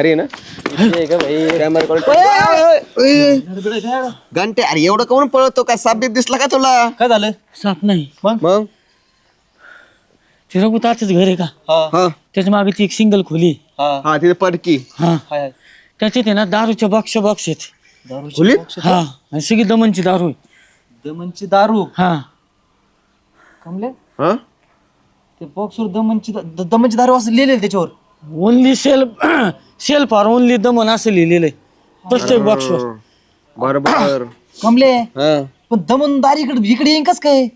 भारी आहे ना? कॅमेरा घंटे अरे एवढं कोण पळतो काय? साप बीप दिसला का तुला? काय झालं? साप नाही. मग? ते रघुताच घर आहे का? हा. त्याच्यामागे ती एक सिंगल खोली हा. तिथे पडकी. हा. त्याच्यात आहे ना दारूच्या बॉक्स बॉक्स आहेत. हा आणि सगळी दमनची दारू आहे. दमनची दारू? हा. कमले? हा? ते बॉक्सवर दमनची दमनची दारू असं लिहिलेलं त्याच्यावर. Only sale sale for only Daman असं लिहिलेलं आहे प्रत्येक बॉक्सवर बरोबर कमले हा. पण दमन दारी इकडे इकडे येईन कस काय?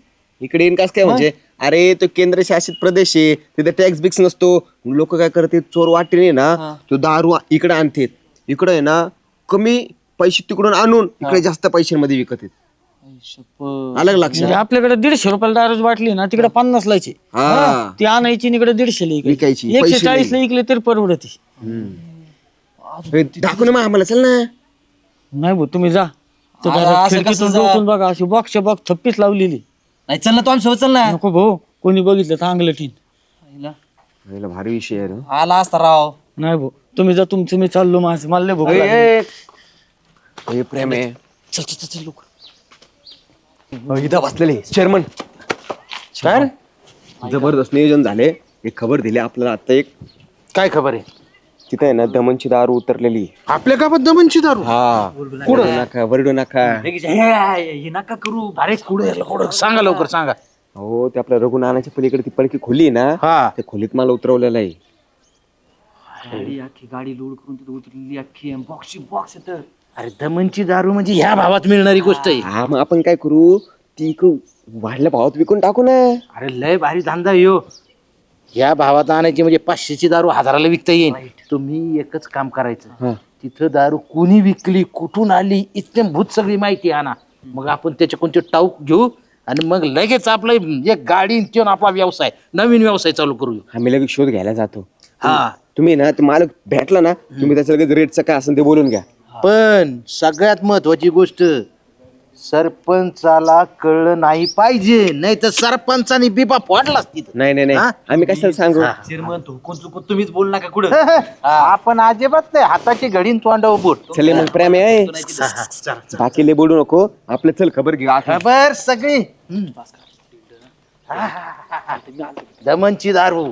इकडे येईन कास काय म्हणजे? अरे तो केंद्र शासित प्रदेश आहे. तिथे टॅक्स बिक्स नसतो. लोक काय करते चोर वाटेने ना तो दारू इकडे आणते इकडे आहे ना कमी पैसे तिकडून आणून इकडे जास्त पैशांमध्ये विकत आहेत अलग लक्षात? म्हणजे आपल्याकडे दीडशे रुपयाला दारूच वाटली ना तिकडे पन्नास लायची. हा. ती आणायची आणि इकडे दीडशे ला विकायची, एकशे पैसे चाळीस ला इकले तरी परवडते. दाखव ना मग आम्हाला चल ना. नाही भाऊ तुम्ही जा. तर अरे, घरात असं खिडकीतून कसं जा? डोकून बघा अशी बॉक्स बॉक्स थप्पीच लावलेली. नाही चल ना तू आमच्या चल ना. नको भाऊ कोणी बघितलं तर अंगलं टीन पहिला भारी विषय आहे रे. आला असता राव. नाही भाऊ तुम्ही जा तुमचं मी चाललो माझं मला लय भूक ए, लागली. ए, हे प्रेम आहे. चल चल चल, चल लोक इथं बसलेले चेअरमन सर जबरदस्त नियोजन झाले. एक खबर दिली आपल्याला आता एक काय खबर आहे? तिथे आहे ना दमनची दारू उतरलेली. आपल्या गावात दमनची दारू? हा. कुठं? नका वरडू नका. हे नका करू भारी कुठं सांगा लवकर सांगा. हो ते आपल्या रघु नानाच्या पलीकडे ती पलकी खोली आहे ना हा. त्या खोलीत मला उतरवलेलं आहे. गाडी अख्खी गाडी लोड करून तिथे उतरलेली अख्खी बॉक्सची बॉक्स येतं अरे दमनची दारू म्हणजे ह्या भावात मिळणारी गोष्ट आहे. हा मग आपण काय करू? ती इकडं वाढल्या भावात विकून टाकू ना. अरे लय भारी धंदा आहे ह्यो या भावात आणायची म्हणजे पाचशेची दारू हजाराला विकता येईल तुम्ही एकच काम करायचं. तिथं दारू कोणी विकली कुठून आली इतके भूत सगळी माहिती आणा. मग आपण त्याच्या कोणते टाऊक घेऊ आणि मग लगेच आपलं एक गाडी ठेवून आपला व्यवसाय नवीन व्यवसाय चालू करू आम्ही लगेच शोध घ्यायला जातो. हा. तुम्ही ना ते मालक भेटला ना तुम्ही त्याचं लगेच रेटचं काय असेल ते बोलून घ्या. पण सगळ्यात महत्वाची गोष्ट सरपंचाला कळलं नाही पाहिजे नाही तर सरपंचानी बिबा फोडलाच तिथं. नाही नाही नाही. हा? आम्ही कशाला सांगू? चेअरमन चुकून चुकून तुम्हीच बोल नका कुठं. आपण अजिबात नाही हाताची घडीन तोंडावर बोट. चले मग प्रेम आहे बाकी लय बोलू नको. आपलं चल खबर घे आता. खबर सगळी. दमनची दारू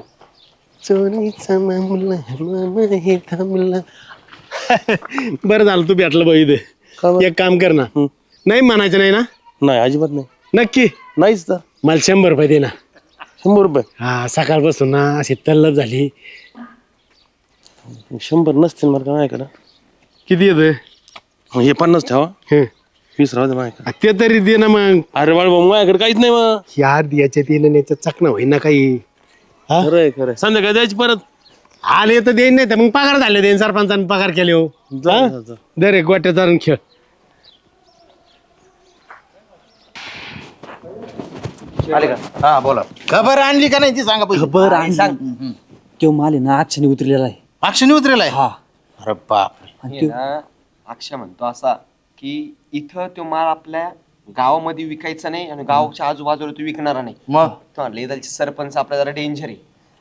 बरं झालं तू भेटलं बघ इथे. एक काम कर ना. नाही म्हणायचं नाही ना? नाही अजिबात नाही. नक्की? नाहीच तर. मला शंभर रुपये दे ना. शंभर रुपये? हा सकाळपासून ना अशी तल्लप झाली. शंभर नसतील मला का माझ्याकडं. किती येत हे पन्नास ठेवा. वीस राहू दे माझ्याकडे. ते तरी दे ना मग. अरे बाळ भाऊ माझ्याकडे काहीच नाही मग. यार याच्यात येणं याच्यात चकना होईना काही. हा? खरं आहे खरं आहे. संध्याकाळी द्यायची परत. आले तर देईन नाही तर मग पगार झाले देईन सरपंचाने पगार केले हो. जा, हा? जा, जा. दर एक गोट्या चालून खेळ. हा बोला. खबर आणली का नाही ती सांगा पहिले. खबर आणि तो माल आहे ना आक्षाने उतरलेला आहे. अक्षनी उतरेला आहे? हा. अरे बाप आणि हे ना, अक्षय म्हणतो असा की इथं तो माल आपल्या गावामध्ये विकायचा नाही आणि गावाच्या आजूबाजूला तो विकणारा नाही. मग? तो इथलचे सरपंच आपल्या जरा डेंजर आहे.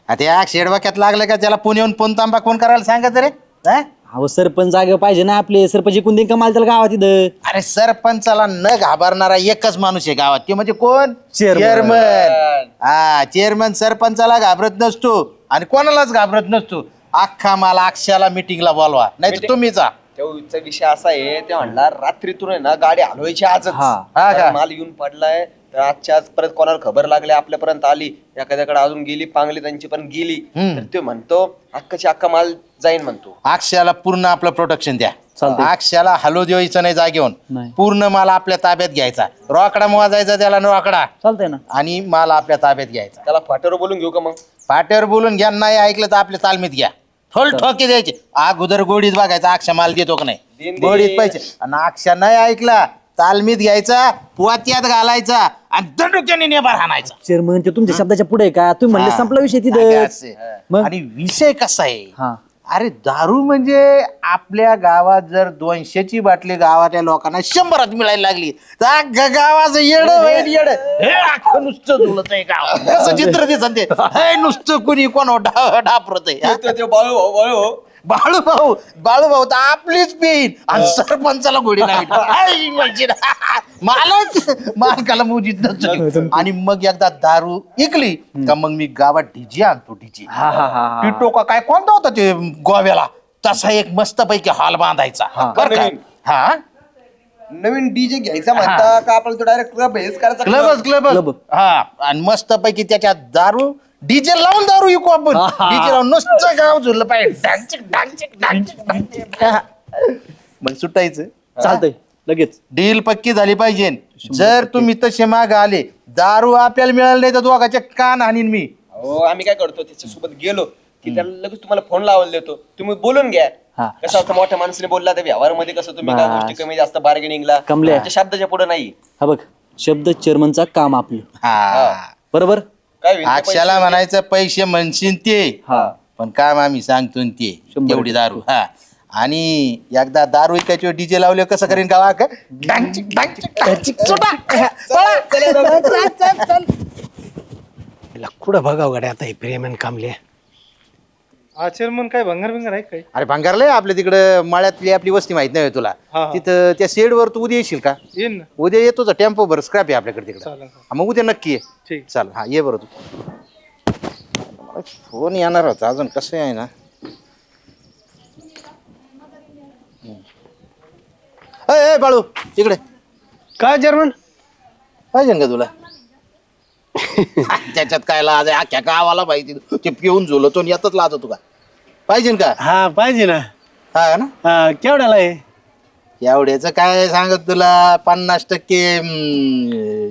आता या शेडवाक्यात लागलं का? त्याला पुण्याहून पोन तांबा कोण करायला सांगत रे? हा? अहो सरपंच जागे पाहिजे ना आपले. सरपंच एकूण देईन का माल त्याला गावात इथं? अरे सरपंचाला न घाबरणारा एकच माणूस आहे गावात. ते म्हणजे कोण? Chairman. चेअरमन हा चेअरमन सरपंचाला घाबरत नसतो आणि कोणालाच घाबरत नसतो. अख्खा मला अक्षाला मिटिंगला बोलवा. नाही तर तुम्ही जा. तेव्हा विषय असा आहे ते म्हणला रात्रीतून आहे ना गाडी हलवायची आजच. हा. हा का? कारण माल येऊन पडलाय तर आजच्या आज परत कोणाला खबर लागली आपल्यापर्यंत आली. एखाद्याकडे अजून गेली पांगली त्यांची पण गेली. हम्म. तर ते म्हणतो अख्खाची अख्खा माल जाईन म्हणतो. अक्षयाला पूर्ण आपलं प्रोटेक्शन द्या. चालतंय. अक्षयाला हलो द्यायचं नाही जागेऊन नाही. पूर्ण माल आपल्या ताब्यात घ्यायचा. रोकडा मोजायचा त्याला रोकडा. चालतंय ना. आणि माल आपल्या ताब्यात घ्यायचा. त्याला फाट्यावर बोलून घेऊ का मग? पाट्यावर बोलून घ्या नाही ऐकलं तर आपल्या तालमीत घ्या. थोल ठोके द्यायचे. अगोदर गोडीत बघायचा अक्षा माल देतो का नाही? देईन. गोडीत पाहिजे आणि अक्षा नाही ऐकला तालमीत घ्यायचा पोत्यात घालायचा आणि दंडुक्याने नेबार हाणायचा. चेअरमन ते तुमच्या शब्दाच्या पुढे आहे का? तुम्ही म्हणले हा. संपला विषय जागे तिथं असे. मग? आणि विषय कसा आहे? हा. अरे दारू म्हणजे आपल्या गावात जर दोनशेची बाटली गावातल्या लोकांना शंभरात मिळायला लागली तर अख्खं गावाचं येड होईल येड हे अख्खं नुसतं झुलत आहे गाव कसं चित्र दिसत ते हे नुसतं कुणी कोण डापरत आहे? ते बाळू भाऊ, बाळू भाऊ. बाळू भाऊ बाळू भाऊ तर आपलीच पेन. आणि सरपंचाला गोडी आई म्हणजे मलाच मालकाला मोजीत नसतो. आणि मग एकदा दारू इकली का मग मी गावात डीजे आणतो डीजे. टिटो का काय कोणता होता ते गोव्याला? तसा एक मस्त पैकी हॉल बांधायचा. बरं का? हा? नवीन डीजे घ्यायचा म्हणता का आपण तो डायरेक्ट क्लब हेच करायचा? क्लबच क्लब हा. आणि मस्त पैकी त्याच्यात दारू डीजे लावून दारू विकू आपण. डीजे लावून नुसतं गाव झुरलं पाहिजे. डांचिक, डांचिक, डांचिक, डांचिक. मग सुटायचं. चालतंय. लगेच. डील पक्की झाली पाहिजे. जर तुम्ही तसे माग आले दारू आपल्याला मिळालं नाही तर दोघाचे कान आणीन मी. हो आम्ही काय करतो त्याच्यासोबत गेलो की त्याला लगेच तुम्हाला फोन लावायला देतो. तुम्ही बोलून घ्या. हा. कसं असतं मोठ्या माणसाने बोलला तर व्यवहारामध्ये कसं तुम्ही काय. गोष्टी कमी जास्त बार्गेनिंगला कमल्या. शब्दाच्या पुढे नाही. हा बघ शब्द चेअरमनचा काम आपलं. हा. बरोबर? काय होईल ते अक्षाला म्हणायचं पैसे म्हणशील ते हा पण काम आम्ही सांगतो न ते शंभर तेवढी दारू हा आणि एकदा दारू ऐकायची डीजे लावले कसं करीन का वाक डांचिक, डांचिक, डांचिक, सुटा. पळा. चल, चल, चल. याला कुठं बघाव गड्या आता हे प्रेमन कामले आचरमन काय भंगार बिंगार आहे काय? अरे भांगारलंय आपल्या तिकडं माळ्यातली आपली वस्ती माहीत नाही होय तुला. हा, हा. तिथं त्या शेडवर तू उद्या येशील का? येईन ना. उद्या येतो टेम्पो भर स्क्रॅप आहे आपल्याकडे तिकडे. चालेल हा, मग उद्या नक्की ये. ठीक चाल हा ये बरं तू. फोन येणार होता अजून कसं आहे ना? अय, बाळू इकडे. काय जर्मन? पाहिजे का तुला? त्याच्यात काय लाज आहे? अख्ख्या गावाला पाहिजे ते पिऊन झोलतो आणि यातच लाज होतो का? पाहिजे का? हा पाहिजे ना. हा ना? हा केवढ्याला आहे? एवढ्याचं काय सांगत तुला? पन्नास टक्के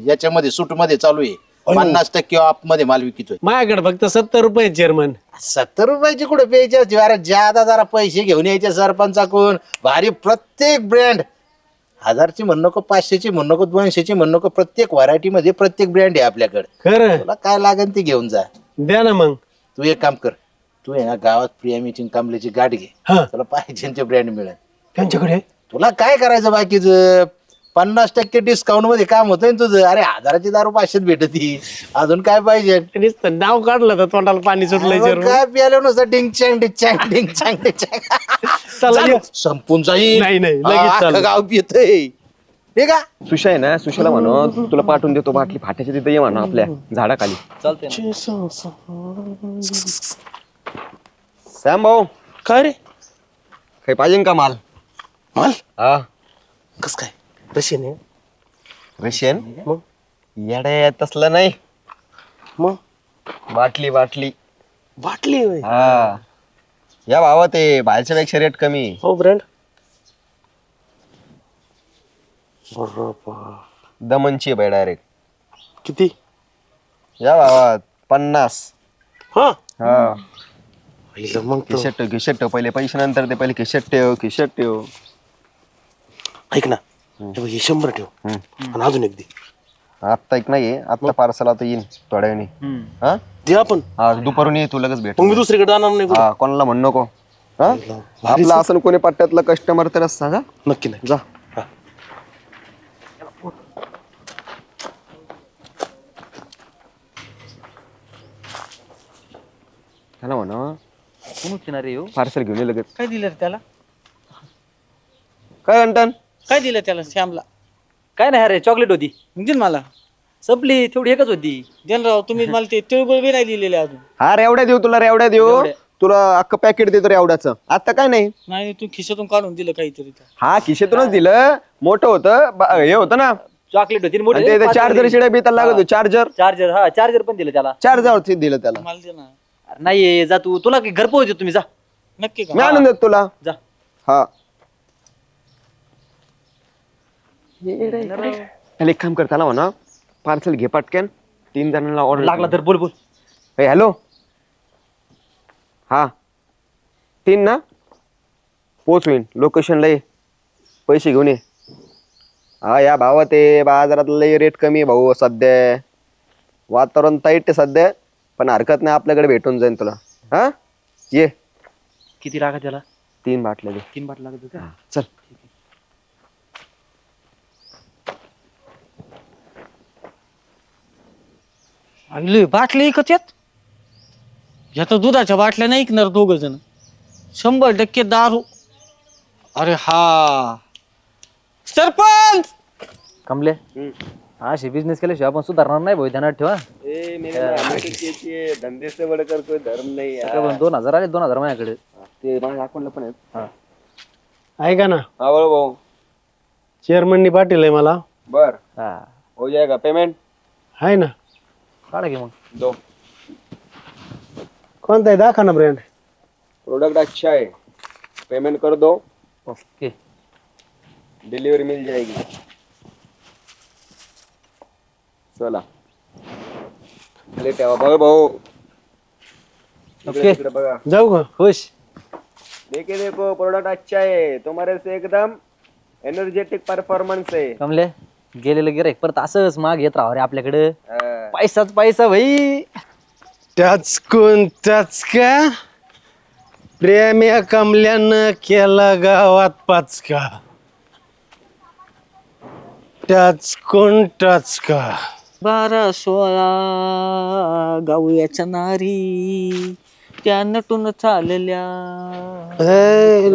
याच्यामध्ये सूटमध्ये चालू आहे. पन्नास टक्के ऑफमध्ये माल विकतोय. माझ्याकडे फक्त सत्तर रुपये चेअरमन सत्तर रुपयाची कुठे प्यायचे जरा ज्यादा जरा पैसे घेऊन यायचे सरपंचाकडून. भारी प्रत्येक ब्रँड हजारची म्हण नको पाचशेची म्हण नको दोनशेची म्हण नको प्रत्येक व्हरायटी मध्ये प्रत्येक ब्रँड आहे आपल्याकडे. खरं. तुला काय लागेल ते घेऊन जा. द्या ना मग. तू एक काम कर. तू आहे ना गावात प्रियामीची कांबल्याची गाठ घे. हा. तुला पाहिजे ते ब्रँड मिळेल. त्यांच्याकडे? तुला काय करायचं बाकीचं? पन्नास टक्के डिस्काउंटमध्ये काम होतंय ना तुझं. अरे हजाराची दारू पाचशेत भेटती. अजून काय पाहिजे? नुसतं नाव काढलं तर तोंडाला पाणी सुटलंय चेअरमन काय प्यायलं नुसतं डिंग चँग डिंग चँग डिंग चँग डिंग चँग. चला. संपून जाईल. नाही, नाही, लगेच हा, चालू. अख्खं गाव पितय. ठीक आहे सुशा आहे ना सुशाला म्हणू तुला पाठवून देतो बाटली. फाट्याच्या तिथे ये म्हणू आपल्या झाडाखाली. सॅम भाऊ काय रे? काही पाहिजे का माल? माल? हा. कस काय? रशियन आहे. रशियन? मग? येडे तसलं नाही. मग? बाटली बाटली. बाटली होय. हा. या भावा ते बाहेरच्या पेक्षा रेट कमी. आहे. हो ब्रँड बरोबर. दमनची बाई डायरेक्ट किती? या भावा पन्नास. हा? हा. पहिलं मग तो- खिशट ठेव खिशट ठेव. पहिले पैसे नंतर ते पहिले खिशट ठेव खिशट ठेव. ऐक ना. हे बघ, हे शंभर ठेव. आणि अजून एक दे. आत्ता एक नाहीये. आत्ता पार्सल आता येईन थोड्या वेळाने हा? दे आपण. हा दुपारून ये तू लगेच भेट. मग मी दुसरीकडे जाणार नाही कुठं. हा कोणाला म्हण नको. हा? आपला असं कोणी पट्ट्यातलं कस्टमर तर सांगा नक्की नाही. जा. हा. त्याला म्हणा. कोण उचलणार? पार्सल घेऊन ये लगेच. काय दिलं रे त्याला? काय घंटन काय दिलं त्याला श्यामला? काय नाही अरे चॉकलेट होती. दे ना मला. संपली तेवढी एकच होती. देन राव तुम्ही मला ते तिळगुळ बी नाही लिहिलेले अजून. हा रेवड्या देऊ तुला रेवड्या देऊ. रेवड्या. तुला अख्खं पॅकेट देतो रेवड्याचं आता काय नाही? नाही तू खिशातून काढून दिलं काहीतरी ते. हा खिशेतूनच दिलं. मोठं होतं. बा- हे होतं ना. चॉकलेट होती आणि ते चार्जर शिड्या बी त्याला लागत चार्जर चार्जर हा चार्जर पण दिलं त्याला. चार्जर दिलं त्याला. मला दे ना. अरे नाही जा तू. तुला घर पोहोचतो तुम्ही जा. नक्की का? मी आणून देतो तुला. जा. हा. एक काम कर त्याला म्हणा. पार्सल घे पटकन. तीन जणांना ऑर्डर लागला तर बोल बोल. हॅलो हा. तीन ना? पोच होईन लोकेशनला ये पैसे घेऊन ये. हा या भावा ते बाजारात लय रेट कमी आहे भाऊ सध्या. वातावरण ताईट आहे सध्या. पण हरकत नाही आपल्याकडे भेटून जाईन तुला. हा? ये. किती लागा त्याला? तीन बाटल्या दे. तीन बाट लागत होत्या चल. आणली बाटल्या ऐकत यात. या तर दुधाच्या बाटल्या नाही ऐकणार दोघ जण. शंभर टक्के दारू. अरे हा. सरपंच! कमले अशी बिझनेस केल्याशिवाय आपण सुधारणार नाही भाऊ ध्यानात ठेवा. ए, मेरे धंदे से बडकर कोई धर्म नाही यार. पण दोन हजार आले दोन हजार माझ्याकडे. ते माझ्या अकाउंटला पण आहेत. ऐका ना. हा बरोबर भाऊ. चेअरमननी पाटील आहे मला. बर. हा. हो जाएगा पेमेंट आहे ना. काढा की मग. दो. कोणता आहे? दाखवा ना ब्रँड प्रोडक्ट अच्छा है पेमेंट कर दो. ओके. डिलीवरी मिल जाएगी. चला. खाली ठेवा. बघ भाऊ. इकडे ओके. बघा. जाऊ का? खुश. देखिए देखो. प्रोडक्ट अच्छा है तुम्हारे से एकदम एनर्जेटिक परफॉर्मन्स है कमले गेलेलं गिराईक परत असंच माग येत राहा रे आपल्याकडे. पैसाच पैसा भाई. त्याच कोणताच का? प्रेम या कमल्यानं केला गावात पाच का त्याच कोणताच का? बारा सोळा गावयाच्या नारी. त्या नटून चालल्या. ए,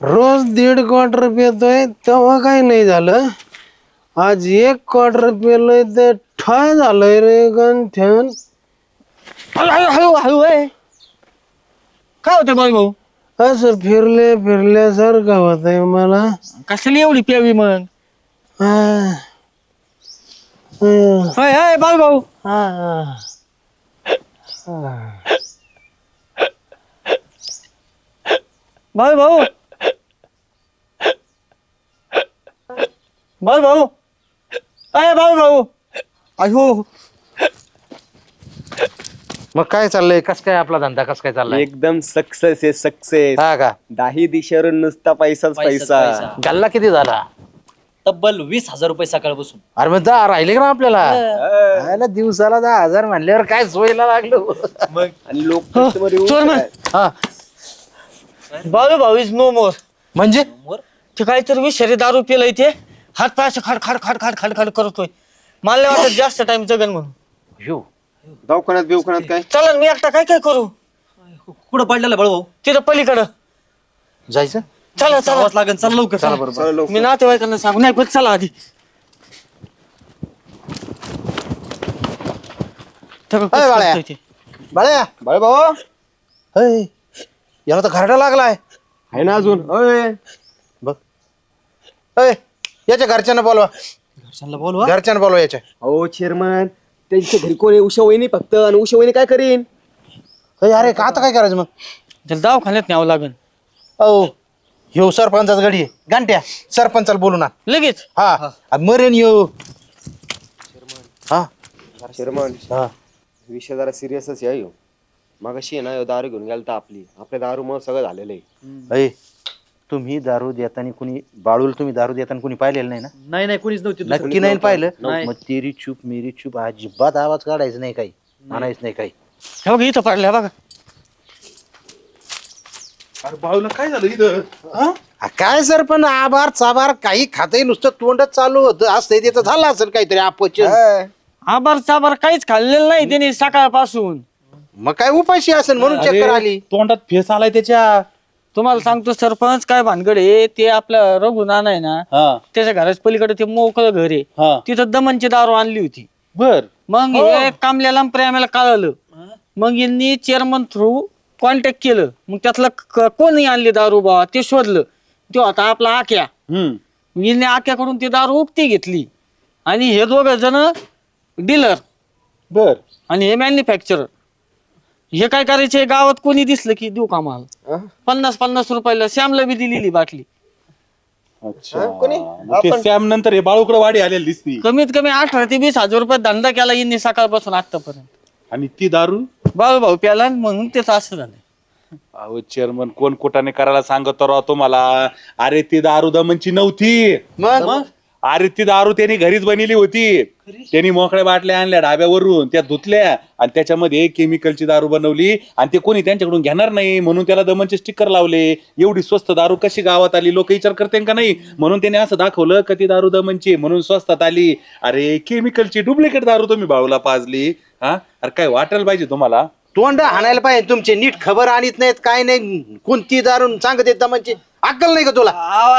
रोज दीड क्वार्टर पितोय तेव्हा काही नाही झालं. आज एक क्वार्टर पिलोय तर ठाय झालंय रे हळू हळू हळू आहे काय होतं बाई भाऊ? असं फिरले फिरल्यासारखं होतंय मला. कशाला एवढी प्यावी मग होय होय बाई भाऊ. बाई भाऊ. बाई भाऊ. अय बाई भाऊ. अयो. मग काय चाललंय? कस काय आपला धंदा? कस काय चाललाय? एकदम सक्सेस आहे सक्सेस हा का? दाही दिशेवरून नुसता पैसाच पैसा. गल्ला किती झाला? तब्बल वीस हजार रुपये सकाळपासून. अरे मग दहा राहिले का ना आपल्याला? आयला दिवसाला दहा हजार म्हणल्यावर काय सोयला लागलो? आणि लोक customer येऊन चोरमन हा. बाई भाऊ इज नो मोर म्हणजे? ते काहीतरी विषारी दारू पिलाय ते. हात पाय असं खाड खाड खाड खाड खाड खाड करतोय. मला नाही वाटत जास्त टाइम जगन म्हणून. ह्यो. दवाखान्यात बिवखान्यात काय? चला ना, मी एकटा काय काय करू? कुठं पडलेलं बळ भाऊ तिथं पलीकडं. जायचं? चला चला. लागेल चल लवकर चला. बरोबर चला लवकर. मी नातेवाईकांना सांगू. नाही पण चला आधी. कसं बाळ्या. करतोय ते. बाळ्या. बाळ भाऊ हय, याला तर घरडा लागलाय. आहे ना अजून? ओय. बघ. हय, याच्या घरच्यांना बोलवा. बोलवा? घरच्यांना बोलवा याच्या. अहो चेअरमन त्यांच्या घरी कोणी उषा वहिनी फक्त आणि उषा वहिनी काय करीन? अरे का आता काय करायचं मग? त्याला दवाखान्यात न्यावं लागेल हो ह्यो सरपंचाच गडी आहे. गांट्या सरपंचाला बोलू ना. लगेच? हा. मरेन यो हा. चेअरमन हा. विषय जरा सिरियसच आहे. मगाशी आहे ना ह्यो दारू घेऊन गेलता आपली. आपल्या दारू मग सगळं झालेलं आहे. अय. तुम्ही दारू देताना कुणी बाळूला तुम्ही दारू देताना कुणी पाहिलेलं नाही ना? नाही नाही कोणीच नव्हती नक्की नाही पाहिलं? नाही. मग तेरी चूप मेरी चूप अजिबात आवाज काढायचा नाही काही. म्हणायचं नाही काही. हे बघा इथं पडल्या बघा. अरे बाळूला काय झालं इथं? हा? आ, काय सर पण आभार चाभार काही खातही नुसतं तोंडच चालू होतं. असतंय त्याचं झालं असेल काहीतरी अपचन. आबार चाबार काहीच खाल्लेलं नाही त्यांनी सकाळपासून. मग काय उपाशी असेल म्हणून चक्कर आली. तोंडात फेस आलाय त्याच्या. तुम्हाला सांगतो सरपंच काय भानगड आहे ते आपलं रघु नाना आहे ना हा. त्याच्या घराच्या पलीकडे ते मोकळं घर आहे. हा. तिथं दमनची दारू आणली होती. बर. मग हे. कामल्याला आणि प्रेमाला कळालं. मग यांनी चेअरमन थ्रू कॉन्टॅक्ट केलं. मग त्यातलं क- कोणी आणली दारू बा ते शोधलं. तो आता आपला आक्या हम्म. यांनी आक्याकडून ती दारू उक्ती घेतली. आणि हे दोघ जण डीलर बर. आणि हे मॅन्युफॅक्चरर हे काय करायचे? गावात कोणी दिसलं की देऊ का मला? पन्नास पन्नास रुपयाला श्यामला बी दिलेली बाटली. अच्छा. मग ते सॅम नंतर हे बाळूकडे वाडी आलेली दिसती. कमीत कमी अठरा ते वीस हजार रुपये धंदा केला यांनी सकाळपासून आतापर्यंत आणि ती दारू? बाळू भाऊ प्याला म्हणून त्याचं असं झालं अहो चेअरमन कोण कोटाने करायला सांगतो राव तुम्हाला? अरे ती दारू दमनची नव्हती. मग? अरे ती दारू त्यांनी घरीच बनवली होती. त्यांनी मोकळ्या बाटल्या आणल्या डाब्यावरून त्या धुतल्या आणि त्याच्यामध्ये केमिकलची दारू बनवली आणि ते कोणी त्यांच्याकडून घेणार नाही म्हणून त्याला दमनचे स्टिकर लावले. एवढी स्वस्त दारू कशी गावात आली? लोक विचार करते का नाही? म्हणून त्याने असं दाखवलं का ती दारू दमनची म्हणून स्वस्तात आली. अरे केमिकलची डुप्लिकेट दारू तुम्ही भाऊला पाजली. हा? अरे काय वाटायला पाहिजे तुम्हाला? तोंड हाणायला पाहिजे तुमचे नीट खबर आणत नाहीत काय नाही. कोणती दारून सांगत येत म्हणजे अक्कल नाही का तुला?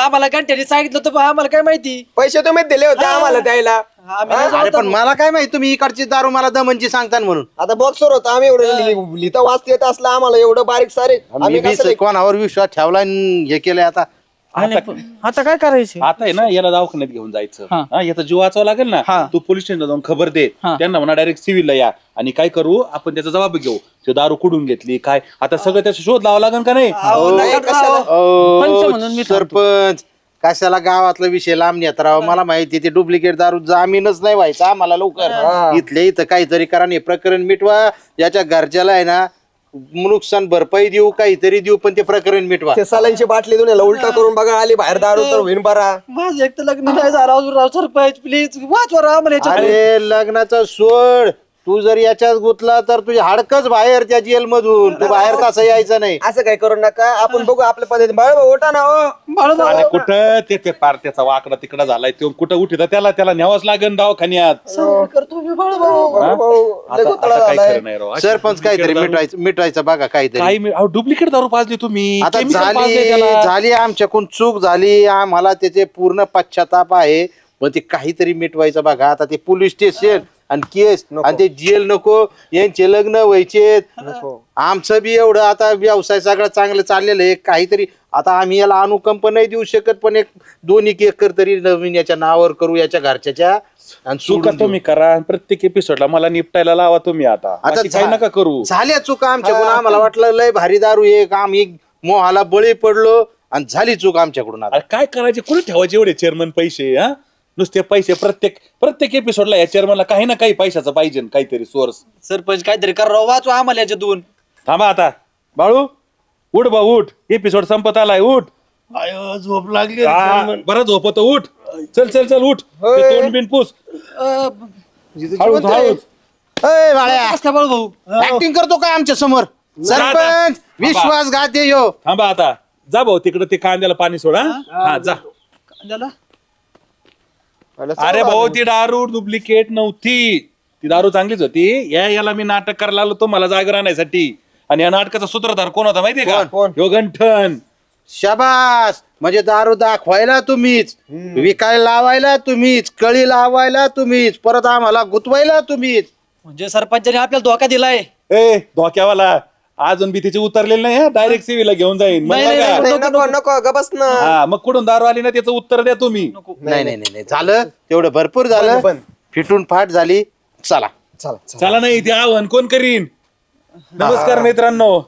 आम्हाला घंट्याने सांगितलं तर आम्हाला काय माहिती? पैसे तुम्ही दिले होते आम्हाला द्यायला. अरे पण मला काय माहिती तुम्ही इकडची दारू मला दमनची सांगता म्हणून. आता बॉक्सवर होता आम्ही एवढं लि- लिहिता वाचता येत असलं आम्हाला एवढं बारीक सारे. आम्ही मी कसं बी कोणावर विश्वास ठेवला आणि हे केलंय आता. आता काय? करायचं? आता आहे ना याला दवाखान्यात घेऊन जायचं. हा. हा, याचा जीव वाचवा लागेल ना. तू पोलीस स्टेशनला जाऊन खबर दे. हा. त्यांना म्हणा डायरेक्ट सिव्हिलला या. आणि काय करू? आपण त्याचा जबाब घेऊ. तो दारू कुडून घेतली? काय? आता सगळं त्याचा शोध लावा लागेल का नाही? नाही, कशाला? अहो, पंच म्हणून मी थांबतो. सरपंच कशाला गावातला विषय लांब नेत राव? मला माहिती ते डुप्लिकेट दारू जामीनच नाही व्हायचा आम्हाला लवकर. इथले इथं काहीतरी करा हे प्रकरण मिटवा. याच्या घरच्याला आहे ना नुकसान भरपाई देऊ काहीतरी देऊ पण ते प्रकरण मिटवा. ते सालांची बाटली दुनियाला उलटा करून बघा आली बाहेर दारू तर होईन बरा. माझं एक तर लग्न नाही झालं अजून राव सरपंच प्लीज वाचवा राव याच्यात. अरे लग्नाचा सोड तू जर याच्यात गुतला तर तुझे हाडकच बाहेर त्या जेल मधून तू बाहेर तसं यायचं नाही. असं काय करू नका. आपण बघू आपल्या पद्धती बाळ ओटा ना हो. कुठं ते ते पार त्याचा वाकडा तिकडा झालाय तो कुठं उठित त्याला त्याला न्यावंच लागेल दवाखान्यात. हा? लय आता घोटाळा आता काय झालाय. खरं नाही राव. अशी सरपंच काहीतरी duplicate दारू- मिटवायचं मिटवायचं बघा काहीतरी. काही डुप्लिकेट दारू पाजली तुम्ही. आता chemical पाजलंय झाली त्याला. झाली आमच्याकडून चूक झाली. आम्हाला त्याचे पूर्ण पश्चाताप आहे. पण ते काहीतरी मिटवायचं बघा. आता ते पोलीस स्टेशन आणि केस. आणि ते जेल नको यांचे लग्न व्हायचे. आमचं बी एवढं आता व्यवसाय सगळं चांगलं चाललेलं आहे. काहीतरी आता आम्ही याला अनुकंप नाही देऊ शकत पण एक दोन एक एकर तरी नवीन याच्या नावावर करू याच्या घरच्याच्या आणि चुका सोडून देऊ. तुम्ही करा. आणि प्रत्येक एपिसोडला मला निपटायला लावा तुम्ही आता. आता बाकी काही झा- नका करू. झाल्या चुका आमच्याकडून आम्हाला वाटलं लय भारी दारू एक आम्ही मोहाला बळी पडलो आणि झाली चूक आमच्याकडून आता. अरे काय करायचे? कुठे ठेवायचे एवढे चेअरमन पैसे हा? नुसते पैसे प्रत्येक प्रत्येक एपिसोडला या चेअरमनला काही ना काही पैशाचं पाहिजे काहीतरी सोर्स सरपंच काहीतरी करा राव वाचवा आम्हाला याच्यातून. थांबा आता. बाळू उठ बा उठ. एपिसोड संपत आलाय उठ. झोप लागली हा, बरं झोपतो उठ. चल चल चल उठ. ते तोंड बिन पुस. हळूच हळूच. अय बाळ्या. कसला बाळूभाऊ ऍक्टिंग करतो काय आमच्यासमोर? सरपंच विश्वासघात ह्यो थांबा आता. जा भाऊ तिकडे ते कांद्याला पाणी सोडा हा. जा. अरे भाऊ ती दारू डुप्लिकेट नव्हती. ती दारू चांगलीच होती. या याला मी नाटक करायला आलो तो मला जागर आणण्यासाठी आणि या नाटकाचा सूत्रधार कोण होता माहितीये का? कोण? ह्यो गंठन शाबास! म्हणजे दारू दाखवायला तुम्हीच विकायला लावायला तुम्हीच कळी लावायला तुम्हीच परत आम्हाला गुतवायला तुम्हीच. म्हणजे सरपंचाने आपल्याला धोका दिलाय. ए धोक्यावाला. अजून बी तिचे उतरलेलं नाही डायरेक्ट सिव्हिलला घेऊन जाईन. नाही, नाही? नाही, नको नको ग बस ना. हा मग कुठून दारू आली ना त्याचं उत्तर द्या तुम्ही. नाही नाही नाही नाही. झालं. तेवढं भरपूर झालं. फिटून फाट झाली. चला. चला चला. चला नाही ते आव्हान कोण करीन? नमस्कार मित्रांनो.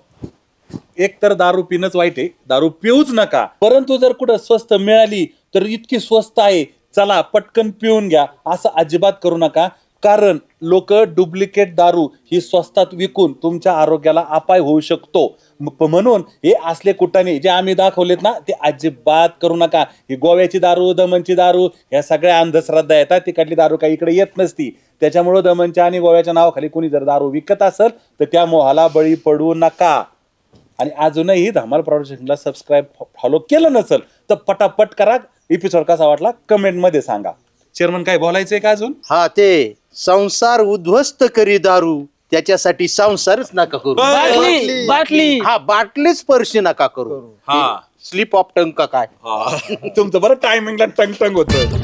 एक तर दारू पिणंच वाईट आहे. दारू पिऊच नका. परंतु जर कुठं स्वस्त मिळाली तर इतकी स्वस्त आहे. चला पटकन पिऊन घ्या. असं अजिबात करू नका. कारण लोक डुप्लिकेट दारू ही स्वस्तात विकून तुमच्या आरोग्याला अपाय होऊ शकतो. म्हणून हे असले कुटाने जे आम्ही दाखवलेत ना ते अजिबात करू नका. ही गोव्याची दारू दमनची दारू ह्या सगळ्या अंधश्रद्धा येतात. तिकडली दारू काही इकडे येत नसती. त्याच्यामुळं दमनच्या आणि गोव्याच्या नावाखाली कोणी जर दारू विकत असेल तर त्या मोहाला बळी पडू नका. आणि अजूनही धमाल प्रॉडक्शनला सबस्क्राईब फॉलो केलं नसेल तर पटापट करा. एपिसोड कसा वाटला? कमेंटमध्ये सांगा. चेअरमन काय बोलायचंय का अजून? हा ते संसार उद्ध्वस्त करी दारू त्याच्यासाठी संसारच नका करू. बाटली बाटली. हा बाटली स्पर्श नका करू. हा. स्लिप ऑफ टंग का काय? हा. तुमचं बरं टायमिंगला टंग टंग होतं.